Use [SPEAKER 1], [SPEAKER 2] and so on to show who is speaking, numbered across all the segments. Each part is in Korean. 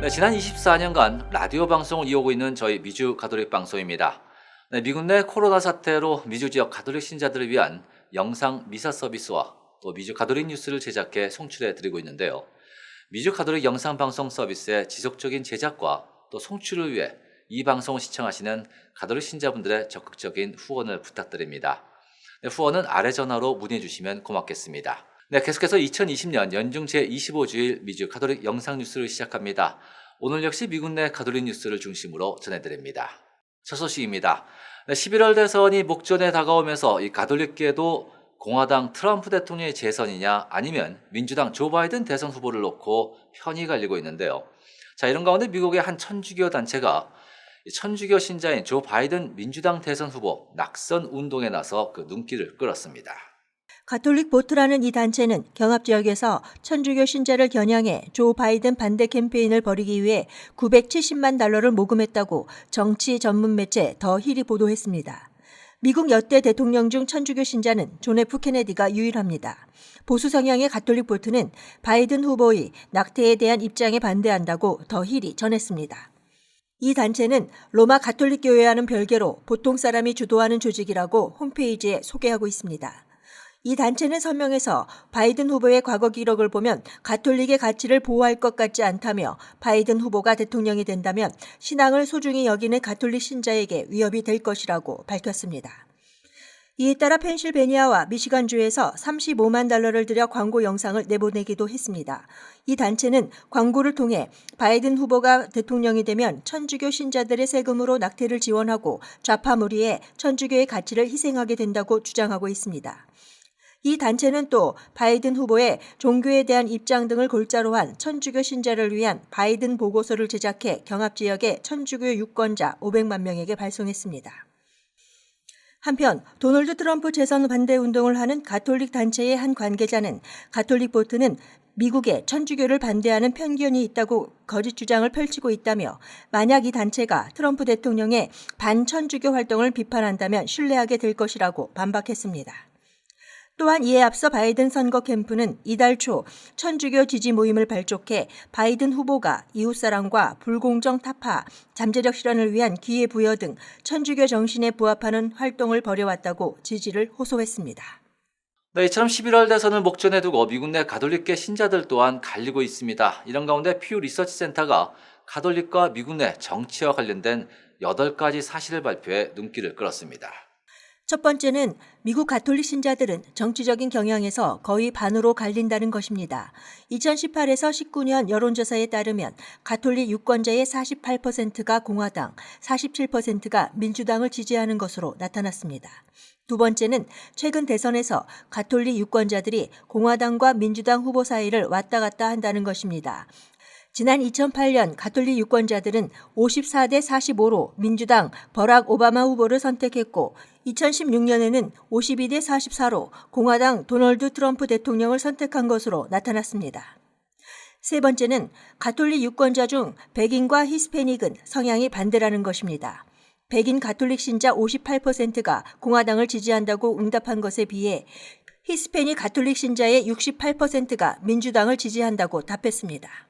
[SPEAKER 1] 네, 지난 24년간 라디오 방송을 이어오고 있는 저희 미주 가톨릭 방송입니다. 네, 미국 내 코로나 사태로 미주 지역 가톨릭 신자들을 위한 영상 미사 서비스와 또 미주 가톨릭 뉴스를 제작해 송출해 드리고 있는데요. 미주 가톨릭 영상 방송 서비스의 지속적인 제작과 또 송출을 위해 이 방송을 시청하시는 가톨릭 신자분들의 적극적인 후원을 부탁드립니다. 네, 후원은 아래 전화로 문의해 주시면 고맙겠습니다. 네, 계속해서 2020년 연중 제25주일 미주 가톨릭 영상 뉴스를 시작합니다. 오늘 역시 미국 내 가톨릭 뉴스를 중심으로 전해드립니다. 첫 소식입니다. 네, 11월 대선이 목전에 다가오면서 이 가톨릭계도 공화당 트럼프 대통령의 재선이냐 아니면 민주당 조 바이든 대선 후보를 놓고 편이 갈리고 있는데요. 자, 이런 가운데 미국의 한 천주교 단체가 이 천주교 신자인 조 바이든 민주당 대선 후보 낙선 운동에 나서 그 눈길을 끌었습니다.
[SPEAKER 2] 가톨릭 보트라는 이 단체는 경합 지역에서 천주교 신자를 겨냥해 조 바이든 반대 캠페인을 벌이기 위해 970만 달러를 모금했다고 정치 전문 매체 더 힐이 보도했습니다. 미국 여대 대통령 중 천주교 신자는 존 F 케네디가 유일합니다. 보수 성향의 가톨릭 보트는 바이든 후보의 낙태에 대한 입장에 반대한다고 더 힐이 전했습니다. 이 단체는 로마 가톨릭 교회와는 별개로 보통 사람이 주도하는 조직이라고 홈페이지에 소개하고 있습니다. 이 단체는 서명에서 바이든 후보의 과거 기록을 보면 가톨릭의 가치를 보호할 것 같지 않다며 바이든 후보가 대통령이 된다면 신앙을 소중히 여기는 가톨릭 신자에게 위협이 될 것이라고 밝혔습니다. 이에 따라 펜실베니아와 미시간주에서 35만 달러를 들여 광고 영상을 내보내기도 했습니다. 이 단체는 광고를 통해 바이든 후보가 대통령이 되면 천주교 신자들의 세금으로 낙태를 지원하고 좌파 무리에 천주교의 가치를 희생하게 된다고 주장하고 있습니다. 이 단체는 또 바이든 후보의 종교에 대한 입장 등을 골자로 한 천주교 신자를 위한 바이든 보고서를 제작해 경합 지역의 천주교 유권자 500만 명에게 발송했습니다. 한편 도널드 트럼프 재선 반대 운동을 하는 가톨릭 단체의 한 관계자는 가톨릭 보트는 미국에 천주교를 반대하는 편견이 있다고 거짓 주장을 펼치고 있다며 만약 이 단체가 트럼프 대통령의 반천주교 활동을 비판한다면 신뢰하게 될 것이라고 반박했습니다. 또한 이에 앞서 바이든 선거 캠프는 이달 초 천주교 지지 모임을 발족해 바이든 후보가 이웃사랑과 불공정 타파, 잠재력 실현을 위한 기회 부여 등 천주교 정신에 부합하는 활동을 벌여왔다고 지지를 호소했습니다.
[SPEAKER 1] 네, 이처럼 11월 대선을 목전에 두고 미국 내 가톨릭계 신자들 또한 갈리고 있습니다. 이런 가운데 퓨 리서치 센터가 가톨릭과 미국 내 정치와 관련된 8가지 사실을 발표해 눈길을 끌었습니다.
[SPEAKER 2] 첫 번째는 미국 가톨릭 신자들은 정치적인 경향에서 거의 반으로 갈린다는 것입니다. 2018에서 19년 여론조사에 따르면 가톨릭 유권자의 48%가 공화당, 47%가 민주당을 지지하는 것으로 나타났습니다. 두 번째는 최근 대선에서 가톨릭 유권자들이 공화당과 민주당 후보 사이를 왔다 갔다 한다는 것입니다. 지난 2008년 가톨릭 유권자들은 54대 45로 민주당 버락 오바마 후보를 선택했고 2016년에는 52대 44로 공화당 도널드 트럼프 대통령을 선택한 것으로 나타났습니다. 세 번째는 가톨릭 유권자 중 백인과 히스패닉은 성향이 반대라는 것입니다. 백인 가톨릭 신자 58%가 공화당을 지지한다고 응답한 것에 비해 히스패닉 가톨릭 신자의 68%가 민주당을 지지한다고 답했습니다.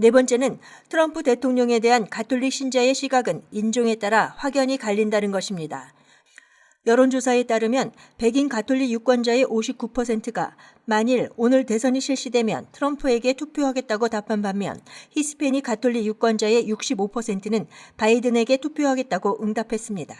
[SPEAKER 2] 네 번째는 트럼프 대통령에 대한 가톨릭 신자의 시각은 인종에 따라 확연히 갈린다는 것입니다. 여론조사에 따르면 백인 가톨릭 유권자의 59%가 만일 오늘 대선이 실시되면 트럼프에게 투표하겠다고 답한 반면 히스패닉 가톨릭 유권자의 65%는 바이든에게 투표하겠다고 응답했습니다.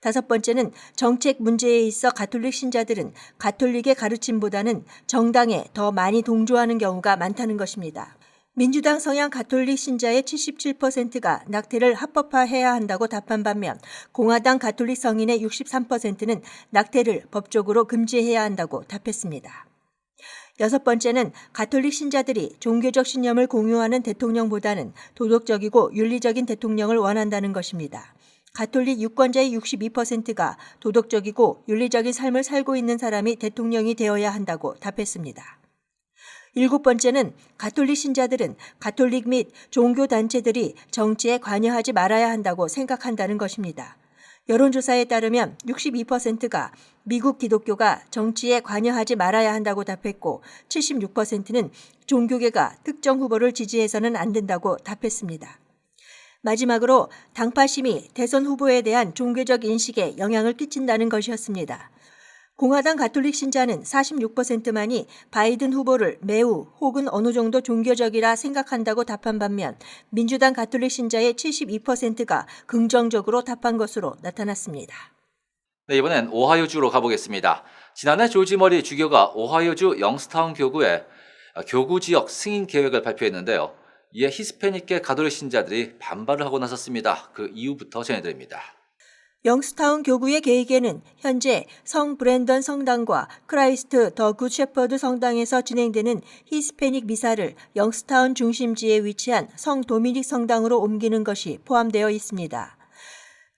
[SPEAKER 2] 다섯 번째는 정책 문제에 있어 가톨릭 신자들은 가톨릭의 가르침보다는 정당에 더 많이 동조하는 경우가 많다는 것입니다. 민주당 성향 가톨릭 신자의 77%가 낙태를 합법화해야 한다고 답한 반면 공화당 가톨릭 성인의 63%는 낙태를 법적으로 금지해야 한다고 답했습니다. 여섯 번째는 가톨릭 신자들이 종교적 신념을 공유하는 대통령보다는 도덕적이고 윤리적인 대통령을 원한다는 것입니다. 가톨릭 유권자의 62%가 도덕적이고 윤리적인 삶을 살고 있는 사람이 대통령이 되어야 한다고 답했습니다. 일곱 번째는 가톨릭 신자들은 가톨릭 및 종교 단체들이 정치에 관여하지 말아야 한다고 생각한다는 것입니다. 여론조사에 따르면 62%가 미국 기독교가 정치에 관여하지 말아야 한다고 답했고 76%는 종교계가 특정 후보를 지지해서는 안 된다고 답했습니다. 마지막으로 당파심이 대선 후보에 대한 종교적 인식에 영향을 끼친다는 것이었습니다. 공화당 가톨릭 신자는 46%만이 바이든 후보를 매우 혹은 어느 정도 종교적이라 생각한다고 답한 반면 민주당 가톨릭 신자의 72%가 긍정적으로 답한 것으로 나타났습니다.
[SPEAKER 1] 네, 이번엔 오하이오주로 가보겠습니다. 지난해 조지 머리 주교가 오하이오주 영스타운 교구에 교구 지역 승인 계획을 발표했는데요. 이에 히스패닉계 가톨릭 신자들이 반발을 하고 나섰습니다. 그 이유부터 전해드립니다.
[SPEAKER 2] 영스타운 교구의 계획에는 현재 성 브랜던 성당과 크라이스트 더 굿 셰퍼드 성당에서 진행되는 히스패닉 미사를 영스타운 중심지에 위치한 성 도미닉 성당으로 옮기는 것이 포함되어 있습니다.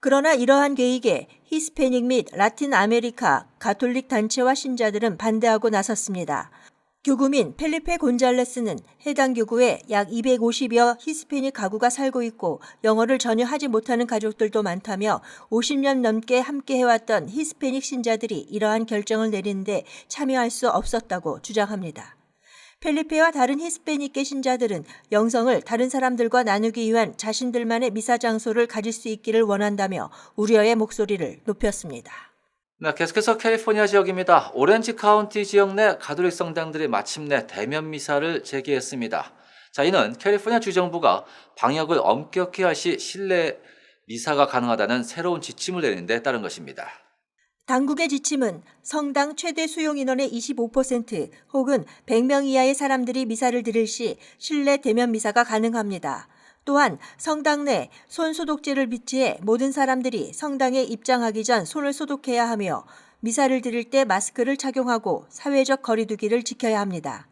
[SPEAKER 2] 그러나 이러한 계획에 히스패닉 및 라틴 아메리카 가톨릭 단체와 신자들은 반대하고 나섰습니다. 교구민 펠리페 곤잘레스는 해당 교구에 약 250여 히스패닉 가구가 살고 있고 영어를 전혀 하지 못하는 가족들도 많다며 50년 넘게 함께 해왔던 히스패닉 신자들이 이러한 결정을 내리는데 참여할 수 없었다고 주장합니다. 펠리페와 다른 히스패닉계 신자들은 영성을 다른 사람들과 나누기 위한 자신들만의 미사 장소를 가질 수 있기를 원한다며 우려의 목소리를 높였습니다.
[SPEAKER 1] 네, 계속해서 캘리포니아 지역입니다. 오렌지 카운티 지역 내 가톨릭 성당들이 마침내 대면 미사를 재개했습니다. 자, 이는 캘리포니아 주정부가 방역을 엄격히 하시 실내 미사가 가능하다는 새로운 지침을 내린 데 따른 것입니다.
[SPEAKER 2] 당국의 지침은 성당 최대 수용 인원의 25% 혹은 100명 이하의 사람들이 미사를 드릴 시 실내 대면 미사가 가능합니다. 또한 성당 내 손 소독제를 비치해 모든 사람들이 성당에 입장하기 전 손을 소독해야 하며 미사를 드릴 때 마스크를 착용하고 사회적 거리두기를 지켜야 합니다.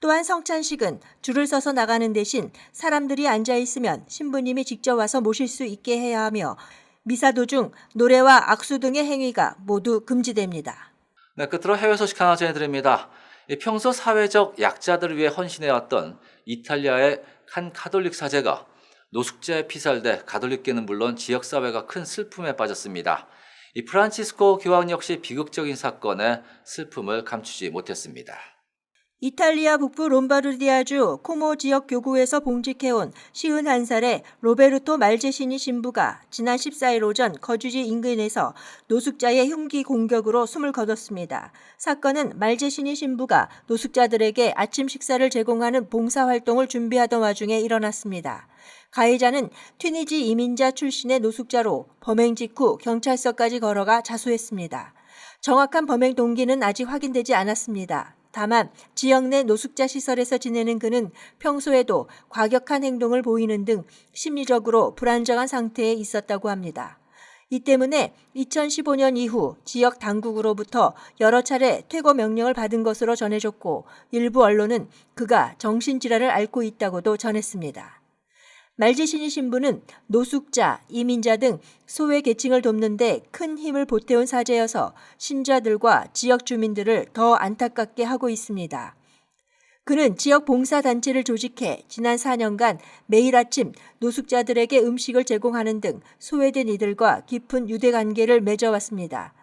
[SPEAKER 2] 또한 성찬식은 줄을 서서 나가는 대신 사람들이 앉아 있으면 신부님이 직접 와서 모실 수 있게 해야 하며 미사 도중 노래와 악수 등의 행위가 모두 금지됩니다.
[SPEAKER 1] 네, 끝으로 해외 소식 하나 전해드립니다. 이 평소 사회적 약자들을 위해 헌신해왔던 이탈리아의 한 가톨릭 사제가 노숙자에 피살돼 가톨릭계는 물론 지역사회가 큰 슬픔에 빠졌습니다. 이 프란치스코 교황 역시 비극적인 사건에 슬픔을 감추지 못했습니다.
[SPEAKER 2] 이탈리아 북부 롬바르디아주 코모 지역 교구에서 봉직해온 51살의 로베르토 말제시니 신부가 지난 14일 오전 거주지 인근에서 노숙자의 흉기 공격으로 숨을 거뒀습니다. 사건은 말제시니 신부가 노숙자들에게 아침 식사를 제공하는 봉사활동을 준비하던 와중에 일어났습니다. 가해자는 튀니지 이민자 출신의 노숙자로 범행 직후 경찰서까지 걸어가 자수했습니다. 정확한 범행 동기는 아직 확인되지 않았습니다. 다만 지역 내 노숙자 시설에서 지내는 그는 평소에도 과격한 행동을 보이는 등 심리적으로 불안정한 상태에 있었다고 합니다. 이 때문에 2015년 이후 지역 당국으로부터 여러 차례 퇴거 명령을 받은 것으로 전해졌고 일부 언론은 그가 정신질환을 앓고 있다고도 전했습니다. 말지신이 신부는 노숙자, 이민자 등 소외 계층을 돕는데 큰 힘을 보태온 사제여서 신자들과 지역 주민들을 더 안타깝게 하고 있습니다. 그는 지역 봉사단체를 조직해 지난 4년간 매일 아침 노숙자들에게 음식을 제공하는 등 소외된 이들과 깊은 유대관계를 맺어왔습니다.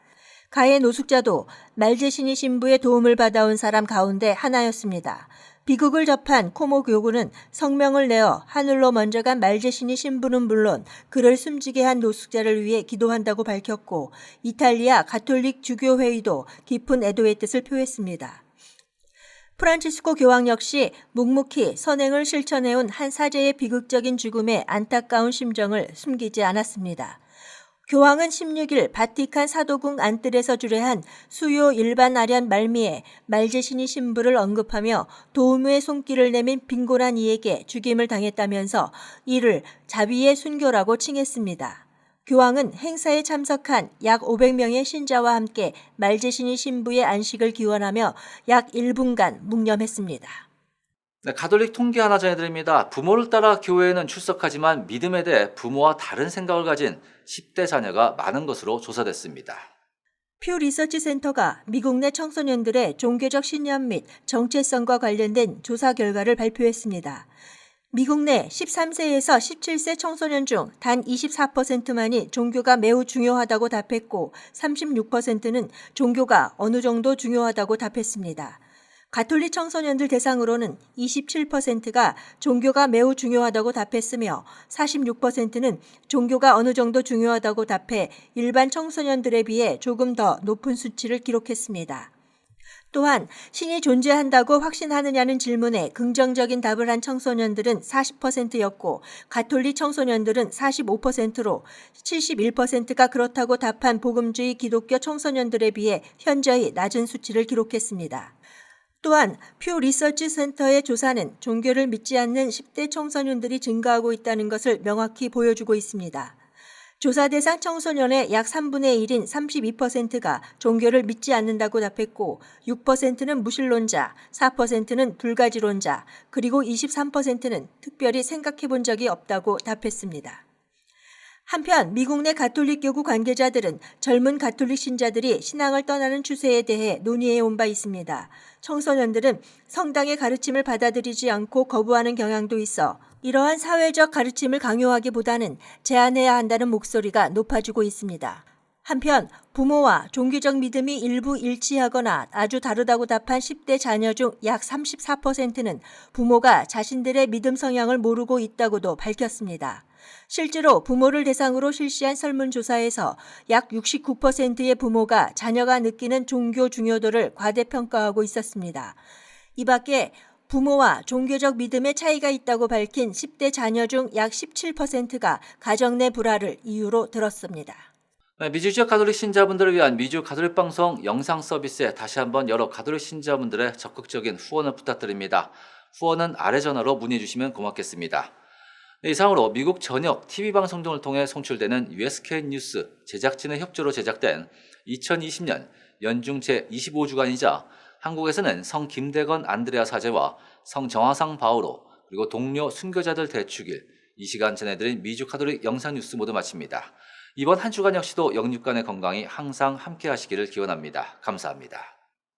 [SPEAKER 2] 가해 노숙자도 말제신이 신부의 도움을 받아온 사람 가운데 하나였습니다. 비극을 접한 코모 교구는 성명을 내어 하늘로 먼저 간 말제신이 신부는 물론 그를 숨지게 한 노숙자를 위해 기도한다고 밝혔고 이탈리아 가톨릭 주교회의도 깊은 애도의 뜻을 표했습니다. 프란치스코 교황 역시 묵묵히 선행을 실천해온 한 사제의 비극적인 죽음에 안타까운 심정을 숨기지 않았습니다. 교황은 16일 바티칸 사도궁 안뜰에서 주례한 수요 일반 아련 말미에 말제신이 신부를 언급하며 도움의 손길을 내민 빈곤한 이에게 죽임을 당했다면서 이를 자비의 순교라고 칭했습니다. 교황은 행사에 참석한 약 500명의 신자와 함께 말제신이 신부의 안식을 기원하며 약 1분간 묵념했습니다.
[SPEAKER 1] 네, 가톨릭 통계 하나 전해드립니다. 부모를 따라 교회에는 출석하지만 믿음에 대해 부모와 다른 생각을 가진 10대 자녀가 많은 것으로 조사됐습니다.
[SPEAKER 2] 퓨 리서치 센터가 미국 내 청소년들의 종교적 신념 및 정체성과 관련된 조사 결과를 발표했습니다. 미국 내 13세에서 17세 청소년 중 단 24%만이 종교가 매우 중요하다고 답했고 36%는 종교가 어느 정도 중요하다고 답했습니다. 가톨릭 청소년들 대상으로는 27%가 종교가 매우 중요하다고 답했으며 46%는 종교가 어느 정도 중요하다고 답해 일반 청소년들에 비해 조금 더 높은 수치를 기록했습니다. 또한 신이 존재한다고 확신하느냐는 질문에 긍정적인 답을 한 청소년들은 40%였고 가톨릭 청소년들은 45%로 71%가 그렇다고 답한 복음주의 기독교 청소년들에 비해 현저히 낮은 수치를 기록했습니다. 또한 퓨 리서치 센터의 조사는 종교를 믿지 않는 10대 청소년들이 증가하고 있다는 것을 명확히 보여주고 있습니다. 조사 대상 청소년의 약 3분의 1인 32%가 종교를 믿지 않는다고 답했고 6%는 무신론자, 4%는 불가지론자, 그리고 23%는 특별히 생각해 본 적이 없다고 답했습니다. 한편 미국 내 가톨릭 교구 관계자들은 젊은 가톨릭 신자들이 신앙을 떠나는 추세에 대해 논의해 온 바 있습니다. 청소년들은 성당의 가르침을 받아들이지 않고 거부하는 경향도 있어 이러한 사회적 가르침을 강요하기보다는 제한해야 한다는 목소리가 높아지고 있습니다. 한편 부모와 종교적 믿음이 일부 일치하거나 아주 다르다고 답한 10대 자녀 중 약 34%는 부모가 자신들의 믿음 성향을 모르고 있다고도 밝혔습니다. 실제로 부모를 대상으로 실시한 설문조사에서 약 69%의 부모가 자녀가 느끼는 종교 중요도를 과대평가하고 있었습니다. 이 밖에 부모와 종교적 믿음의 차이가 있다고 밝힌 10대 자녀 중 약 17%가 가정 내 불화를 이유로 들었습니다.
[SPEAKER 1] 네, 미주 지역 가톨릭 신자분들을 위한 미주 가톨릭 방송 영상 서비스에 다시 한번 여러 가톨릭 신자분들의 적극적인 후원을 부탁드립니다. 후원은 아래 전화로 문의해 주시면 고맙겠습니다. 네, 이상으로 미국 전역 TV 방송 등을 통해 송출되는 USK 뉴스 제작진의 협조로 제작된 2020년 연중 제25주간이자 한국에서는 성 김대건 안드레아 사제와 성 정화상 바오로 그리고 동료 순교자들 대축일 이 시간 전해드린 미주 카톨릭 영상 뉴스 모두 마칩니다. 이번 한 주간 역시도 영육간의 건강이 항상 함께 하시기를 기원합니다. 감사합니다.